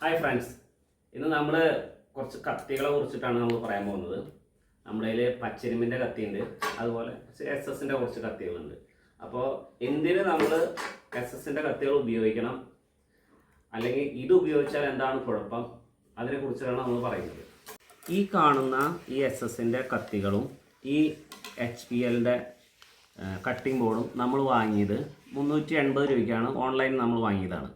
Hi friends ഇന്ന് നമ്മൾ കുറച്ച് കത്തികളെ കുറിച്ചിട്ടാണ് നമ്മൾ പറയാൻ പോകുന്നത്. നമ്മുടെ കയ്യിൽ പച്ചരിമ്പിന്റെ കത്തിയുണ്ട്. അതുപോലെ എസ് എസിന്റെ കുറച്ച് കത്തികളുണ്ട്. അപ്പോൾ എന്തിന് നമ്മൾ എസ് എസിന്റെ കത്തികൾ ഉപയോഗിക്കണം? അല്ലെങ്കിൽ ഇത് ഉപയോഗിച്ചാൽ എന്താണ് കുഴപ്പം? അതിനെക്കുറിച്ചാണ് നമ്മൾ പറയുന്നത്. ഈ കാണുന്ന ഈ എസ് എസിന്റെ കത്തികളും ഈ എച്ച് പി എല്ലിന്റെ കട്ടിംഗ് ബോർഡും നമ്മൾ വാങ്ങിയത് മുന്നൂറ്റി എൺപത് രൂപയ്ക്കാണ്. ഓൺലൈനിൽ നമ്മൾ വാങ്ങിയതാണ്.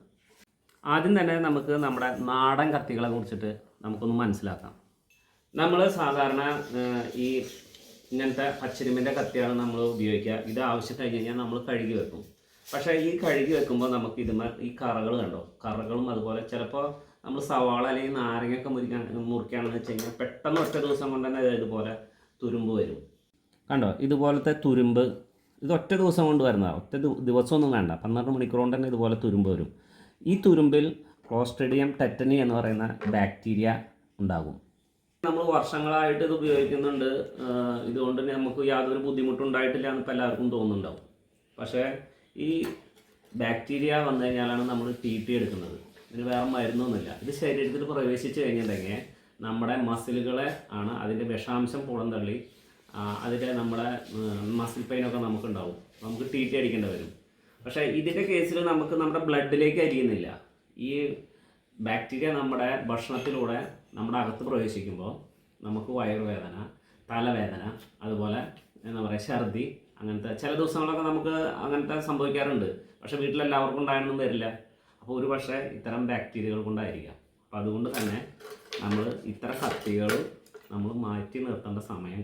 ആദ്യം തന്നെ നമുക്ക് നമ്മുടെ നാടൻ കത്തികളെ കുറിച്ചിട്ട് നമുക്കൊന്ന് മനസ്സിലാക്കാം. നമ്മൾ സാധാരണ ഈ ഇങ്ങനത്തെ പച്ചരിമ്പിന്റെ കത്തിയാണ് നമ്മൾ ഉപയോഗിക്കുക. ഇത് ആവശ്യം കഴിഞ്ഞ് കഴിഞ്ഞാൽ നമ്മൾ കഴുകി വെക്കും. പക്ഷേ ഈ കഴുകി വെക്കുമ്പോൾ നമുക്ക് ഇതുമ ഈ കറകൾ കണ്ടോ? കറകളും അതുപോലെ ചിലപ്പോൾ നമ്മൾ സവാള അല്ലെങ്കിൽ നാരങ്ങയൊക്കെ മുറിക്കാൻ മുറിക്കുകയാണെന്ന് വെച്ച് കഴിഞ്ഞാൽ പെട്ടെന്ന് ഒറ്റ ദിവസം കൊണ്ട് തന്നെ ഇതുപോലെ തുരുമ്പ് വരും. കണ്ടോ? ഇതുപോലത്തെ തുരുമ്പ് ഇത് ഒറ്റ ദിവസം കൊണ്ട് വരുന്നതാണ് ഒറ്റ ദിവ- ദിവസമൊന്നും വേണ്ട. പന്ത്രണ്ട് മണിക്കൂർ കൊണ്ട് തന്നെ ഇതുപോലെ തുരുമ്പ് വരും. ഈ തുരുമ്പിൽ ക്ലോസ്ട്രിഡിയം ടെറ്റനി എന്ന് പറയുന്ന ബാക്ടീരിയ ഉണ്ടാകും. നമ്മൾ വർഷങ്ങളായിട്ട് ഇത് ഉപയോഗിക്കുന്നുണ്ട്. ഇതുകൊണ്ട് തന്നെ നമുക്ക് യാതൊരു ബുദ്ധിമുട്ടും ഉണ്ടായിട്ടില്ല എന്ന് എല്ലാവർക്കും തോന്നുന്നുണ്ടാവും. പക്ഷേ ഈ ബാക്ടീരിയ വന്നു കഴിഞ്ഞാലാണ് നമ്മൾ ടി ടി എടുക്കുന്നത്. ഇതിന് വേറെ മരുന്നൊന്നുമില്ല. ഇത് ശരീരത്തിൽ പ്രവേശിച്ച് കഴിഞ്ഞിട്ടുണ്ടെങ്കിൽ നമ്മുടെ മസിലുകളെ ആണ് അതിന്റെ വിഷാംശം പുറന്തള്ളി തള്ളി അതിന്റെ നമ്മുടെ മസിൽ പെയിനൊക്കെ നമുക്കുണ്ടാവും. നമുക്ക് ടി ടി അടിക്കേണ്ടി വരും. പക്ഷേ ഇതിന്റെ കേസിൽ നമുക്ക് നമ്മുടെ ബ്ലഡിലേക്ക് അരിയുന്നില്ല. ഈ ബാക്ടീരിയ നമ്മുടെ ഭക്ഷണത്തിലൂടെ നമ്മുടെ അകത്ത് പ്രവേശിക്കുമ്പോൾ നമുക്ക് വയറുവേദന തലവേദന അതുപോലെ എന്താ പറയുക ഛർദി അങ്ങനത്തെ ചില ദിവസങ്ങളൊക്കെ നമുക്ക് അങ്ങനത്തെ സംഭവിക്കാറുണ്ട്. പക്ഷേ വീട്ടിലെല്ലാവർക്കും ഉണ്ടായൊന്നും വരില്ല. അപ്പോൾ ഒരു പക്ഷേ ഇത്തരം ബാക്ടീരിയകൾ കൊണ്ടായിരിക്കാം. അപ്പം അതുകൊണ്ട് തന്നെ നമ്മൾ ഇത്തരം കത്തികൾ നമ്മൾ മാറ്റി നിർത്തേണ്ട സമയം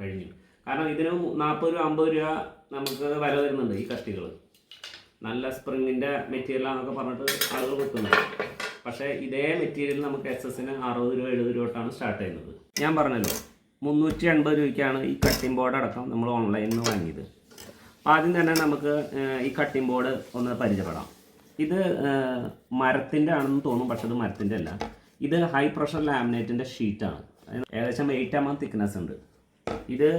കഴിഞ്ഞു. കാരണം ഇതിന് നാൽപ്പത് രൂപ അമ്പത് രൂപ നമുക്ക് വില വരുന്നുണ്ട് ഈ കത്തികൾ. നല്ല സ്പ്രിങ്ങിന്റെ മെറ്റീരിയലാണെന്നൊക്കെ പറഞ്ഞിട്ട് ആളുകൾ വെക്കുന്നുണ്ട് പക്ഷേ ഇതേ മെറ്റീരിയൽ നമുക്ക് എസ് എസിന് അറുപത് രൂപ എഴുപത് രൂപ തൊട്ടാണ് സ്റ്റാർട്ട് ചെയ്യുന്നത്. ഞാൻ പറഞ്ഞല്ലോ മുന്നൂറ്റി എൺപത് രൂപയ്ക്കാണ് ഈ കട്ടിംഗ് ബോർഡ് അടക്കം നമ്മൾ ഓൺലൈനിൽ നിന്ന് വാങ്ങിയത്. ആദ്യം തന്നെ നമുക്ക് ഈ കട്ടിംഗ് ബോർഡ് ഒന്ന് പരിചയപ്പെടാം. ഇത് മരത്തിന്റെ ആണെന്ന് തോന്നും പക്ഷെ അത് മരത്തിന്റെ അല്ല. ഇത് ഹൈ പ്രഷർ ലാമിനേറ്റിന്റെ ഷീറ്റാണ് ഏകദേശം എയ്റ്റ് എം എം തിക്നെസ് ഉണ്ട്. ഇത്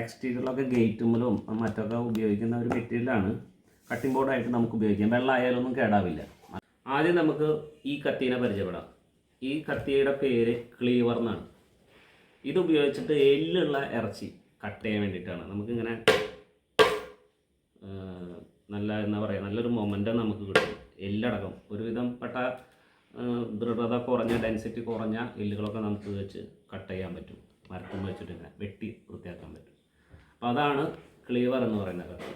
എക്സ്റ്റീരിയറിലൊക്കെ ഗേറ്റുമ്പിലും മറ്റൊക്കെ ഉപയോഗിക്കുന്ന ഒരു മെറ്റീരിയലാണ് കട്ടിംഗ് ബോർഡായിട്ട് നമുക്ക് ഉപയോഗിക്കാം. വെള്ളം ആയാലൊന്നും കേടാവില്ല. ആദ്യം നമുക്ക് ഈ കത്തീനെ പരിചയപ്പെടാം. ഈ കത്തിയുടെ പേര് ക്ലീവർ എന്നാണ്. ഇത് ഉപയോഗിച്ചിട്ട് എല്ലുള്ള ഇറച്ചി കട്ട് ചെയ്യാൻ വേണ്ടിയിട്ടാണ്. നമുക്കിങ്ങനെ നല്ല എന്താ പറയുക നല്ലൊരു മൊമെന്റം നമുക്ക് കിട്ടും. എല്ലടക്കം. ഒരുവിധം പെട്ട ദൃഢത കുറഞ്ഞ ഡെൻസിറ്റി കുറഞ്ഞ എല്ലുകളൊക്കെ നമുക്ക് വെച്ച് കട്ട് ചെയ്യാൻ പറ്റും. മരത്തും വെച്ചിട്ട് ഇങ്ങനെ വെട്ടി വൃത്തിയാക്കാൻ പറ്റും. അപ്പോൾ അതാണ് ക്ലീവർ എന്ന് പറയുന്ന കത്തി.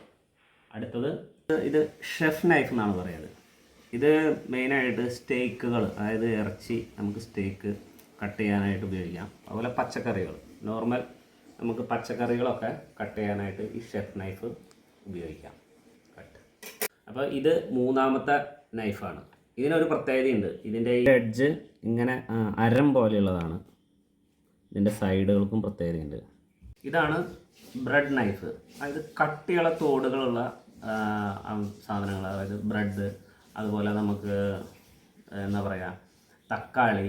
അടുത്തത് ഇത് ഷെഫ് നൈഫ് എന്നാണ് പറയുന്നത്. ഇത് മെയിനായിട്ട് സ്റ്റേക്കുകൾ അതായത് ഇറച്ചി നമുക്ക് സ്റ്റേക്ക് കട്ട് ചെയ്യാനായിട്ട് ഉപയോഗിക്കാം. അതുപോലെ പച്ചക്കറികൾ നോർമൽ നമുക്ക് പച്ചക്കറികളൊക്കെ കട്ട് ചെയ്യാനായിട്ട് ഈ ഷെഫ് നൈഫ് ഉപയോഗിക്കാം. കട്ട് അപ്പോൾ ഇത് മൂന്നാമത്തെ നൈഫാണ് ഇതിനൊരു പ്രത്യേകതയുണ്ട്. ഇതിന്റെ ഈ എഡ്ജ് ഇങ്ങനെ അരം പോലെയുള്ളതാണ്. ഇതിന്റെ സൈഡുകൾക്കും പ്രത്യേകതയുണ്ട്. ഇതാണ് ബ്രെഡ് നൈഫ് അതായത് കട്ടിയുള്ള തോടുകളുള്ള സാധനങ്ങൾ അതായത് ബ്രെഡ് അതുപോലെ നമുക്ക് എന്താ പറയുക തക്കാളി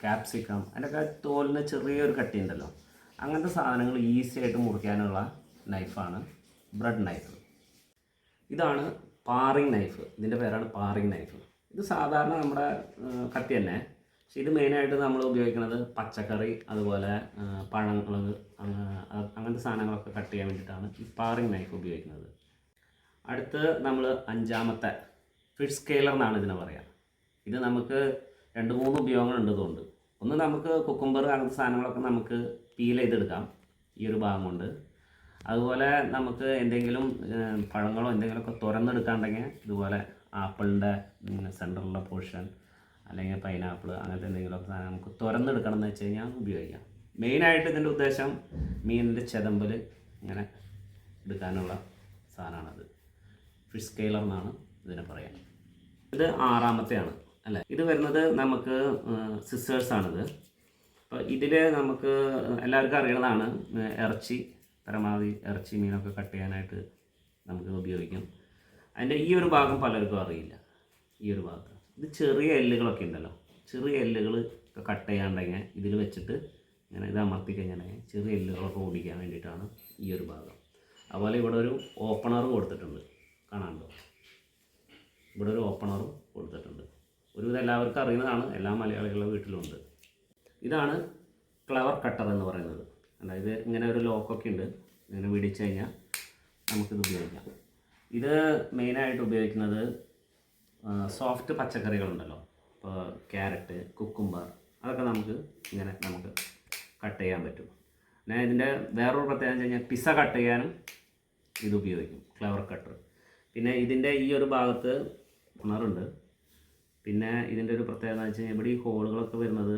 ക്യാപ്സിക്കം അതിന്റെയൊക്കെ തോലിന് ചെറിയൊരു കട്ടി ഉണ്ടല്ലോ അങ്ങനത്തെ സാധനങ്ങൾ ഈസി ആയിട്ട് മുറിക്കാനുള്ള നൈഫാണ് ബ്രെഡ് നൈഫ്. ഇതാണ് പാറിങ് നൈഫ്. ഇതിന്റെ പേരാണ് പാറിങ് നൈഫ്. ഇത് സാധാരണ നമ്മുടെ കത്തി തന്നെ. പക്ഷേ ഇത് മെയിനായിട്ട് നമ്മൾ ഉപയോഗിക്കുന്നത് പച്ചക്കറി അതുപോലെ പഴങ്ങൾ അങ്ങനത്തെ സാധനങ്ങളൊക്കെ കട്ട് ചെയ്യാൻ വേണ്ടിയിട്ടാണ് ഈ പാറിങ് നൈഫ് ഉപയോഗിക്കുന്നത്. അടുത്ത് നമ്മൾ അഞ്ചാമത്തെ ഫിഷ് സ്കെയിലർ എന്നാണ് ഇതിനെ പറയുക ഇത് നമുക്ക് രണ്ട് മൂന്ന് ഉപയോഗങ്ങളുണ്ട് ഇതുകൊണ്ട്. ഒന്ന് നമുക്ക് കുക്കുംബർ അങ്ങനത്തെ സാധനങ്ങളൊക്കെ നമുക്ക് പീൽ ചെയ്തെടുക്കാം. ഈ ഒരു ഭാഗം കൊണ്ട്. അതുപോലെ നമുക്ക് എന്തെങ്കിലും പഴങ്ങളോ എന്തെങ്കിലുമൊക്കെ തുറന്നെടുക്കാണ്ടെങ്കിൽ ഇതുപോലെ ആപ്പിളിന്റെ സെന്ററിലുള്ള പോർഷൻ അല്ലെങ്കിൽ പൈനാപ്പിൾ അങ്ങനത്തെ എന്തെങ്കിലുമൊക്കെ സാധനം നമുക്ക് തുറന്നെടുക്കണം എന്ന് വെച്ച് കഴിഞ്ഞാൽ ഉപയോഗിക്കാം. മെയിനായിട്ട് ഇതിന്റെ ഉദ്ദേശം മീനിന്റെ ചെതമ്പൽ ഇങ്ങനെ എടുക്കാനുള്ള സാധനമാണത്. ഫിഷ് സ്കെയിലർ എന്നാണ് ഇതിനെ പറയാം. ഇത് ആറാമത്തെയാണ് അല്ലേ? ഇത് വരുന്നത് നമുക്ക് സിസേഴ്സ് ആണിത്. അപ്പോൾ ഇതിൽ നമുക്ക് എല്ലാവർക്കും അറിയുന്നതാണ് ഇറച്ചി പരമാവധി ഇറച്ചി മീനൊക്കെ കട്ട് ചെയ്യാനായിട്ട് നമുക്ക് ഉപയോഗിക്കും. അതിന്റെ ഈ ഒരു ഭാഗം പലർക്കും അറിയില്ല ഈ ഒരു ഭാഗം ഇത് ചെറിയ എല്ലുകളൊക്കെ ഉണ്ടല്ലോ. ചെറിയ എല്ലുകൾ ഒക്കെ കട്ട് ചെയ്യാണ്ടെങ്കിൽ ഇതിൽ വെച്ചിട്ട് ഇങ്ങനെ ഇത് അമർത്തി കഴിഞ്ഞാൽ ചെറിയ എല്ലുകളൊക്കെ ഓടിക്കാൻ വേണ്ടിയിട്ടാണ് ഈ ഒരു ഭാഗം. അതുപോലെ ഇവിടെ ഒരു ഓപ്പണർ കൊടുത്തിട്ടുണ്ട്. കാണാനുണ്ടോ? ഇവിടെ ഒരു ഓപ്പണറും കൊടുത്തിട്ടുണ്ട്. ഒരുവിധം എല്ലാവർക്കും അറിയുന്നതാണ്. എല്ലാ മലയാളികളുടെ വീട്ടിലുണ്ട് ഇതാണ് ക്ലവർ കട്ടർ എന്ന് പറയുന്നത്. അതായത് ഇങ്ങനെ ഒരു ലോക്കൊക്കെ ഉണ്ട്. ഇങ്ങനെ വിടിച്ചു കഴിഞ്ഞാൽ നമുക്കിത് ഉപയോഗിക്കാം. ഇത് മെയിനായിട്ട് ഉപയോഗിക്കുന്നത് സോഫ്റ്റ് പച്ചക്കറികളുണ്ടല്ലോ. ഇപ്പോൾ ക്യാരറ്റ് കുക്കുംബർ അതൊക്കെ നമുക്ക് ഇങ്ങനെ നമുക്ക് കട്ട് ചെയ്യാൻ പറ്റും. പിന്നെ ഇതിന്റെ വേറൊരു പ്രത്യേകത വെച്ച് കഴിഞ്ഞാൽ പിസ കട്ട് ചെയ്യാനും ഇത് ഉപയോഗിക്കും. ക്ലവർ കട്ടർ പിന്നെ ഇതിന്റെ ഈ ഒരു ഭാഗത്ത് ഉണറുണ്ട് പിന്നെ ഇതിന്റെ ഒരു പ്രത്യേകത എന്ന് വെച്ച് കഴിഞ്ഞാൽ ഇവിടെ ഈ ഹോളുകളൊക്കെ വരുന്നത്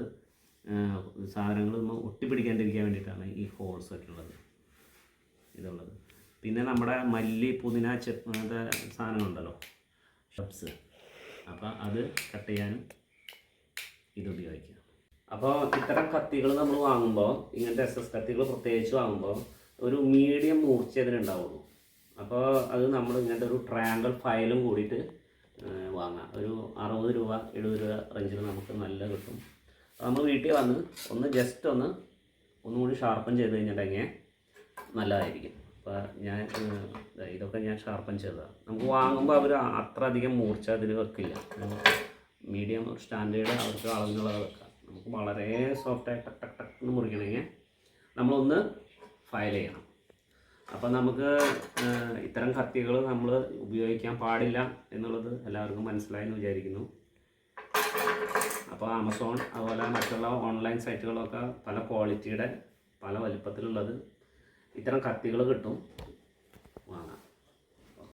സാധനങ്ങളൊന്നും ഒട്ടിപ്പിടിക്കാണ്ടിരിക്കാൻ വേണ്ടിയിട്ടാണ് ഈ ഹോൾസ് ഉള്ളത്. ഇതുള്ളത്. പിന്നെ നമ്മുടെ മല്ലി പുതിന ചെപ്പ് അങ്ങനത്തെ സാധനങ്ങളുണ്ടല്ലോ. ഷബ്സ് അപ്പോൾ അത് കട്ട് ചെയ്യാനും ഇത് ഉപയോഗിക്കാം. അപ്പോൾ ഇത്തരം കത്തികൾ നമ്മൾ വാങ്ങുമ്പോൾ ഇങ്ങനത്തെ എസ് എസ് കത്തികൾ പ്രത്യേകിച്ച് വാങ്ങുമ്പോൾ ഒരു മീഡിയം മൂർച്ച ഇതിനുണ്ടാവുള്ളൂ അപ്പോൾ അത് നമ്മൾ ഇങ്ങനത്തെ ഒരു ട്രയാങ്കിൾ ഫയലും കൂടിയിട്ട് വാങ്ങാം. ഒരു അറുപത് രൂപ എഴുപത് രൂപ റേഞ്ചിൽ നമുക്ക് നല്ല കിട്ടും. നമ്മൾ വീട്ടിൽ വന്ന് ഒന്ന് ജസ്റ്റ് ഒന്ന് ഒന്നുകൂടി ഷാർപ്പൻ ചെയ്ത് കഴിഞ്ഞിട്ടുണ്ടെങ്കിൽ നല്ലതായിരിക്കും. അപ്പോൾ ഞാൻ ഇതൊക്കെ ഞാൻ ഷാർപ്പൻ ചെയ്തതാണ് നമുക്ക് വാങ്ങുമ്പോൾ അവർ അത്ര അധികം മൂർച്ച അതിൽ വെക്കില്ല. മീഡിയം സ്റ്റാൻഡേർഡ് അവർക്ക് അളവിനുള്ളത് വെക്കാം. നമുക്ക് വളരെ സോഫ്റ്റായി ടക്ക് ടക്ക് മുറിക്കണമെങ്കിൽ നമ്മളൊന്ന് ഫയൽ ചെയ്യണം. അപ്പം നമുക്ക് ഇത്തരം കത്തികൾ നമ്മൾ ഉപയോഗിക്കാൻ പാടില്ല എന്നുള്ളത് എല്ലാവർക്കും മനസ്സിലായെന്ന് വിചാരിക്കുന്നു. അപ്പോൾ ആമസോൺ അതുപോലെ മറ്റുള്ള ഓൺലൈൻ സൈറ്റുകളൊക്കെ പല ക്വാളിറ്റിയുടെ പല വലിപ്പത്തിലുള്ളത് ഇത്തരം കത്തികൾ കിട്ടും.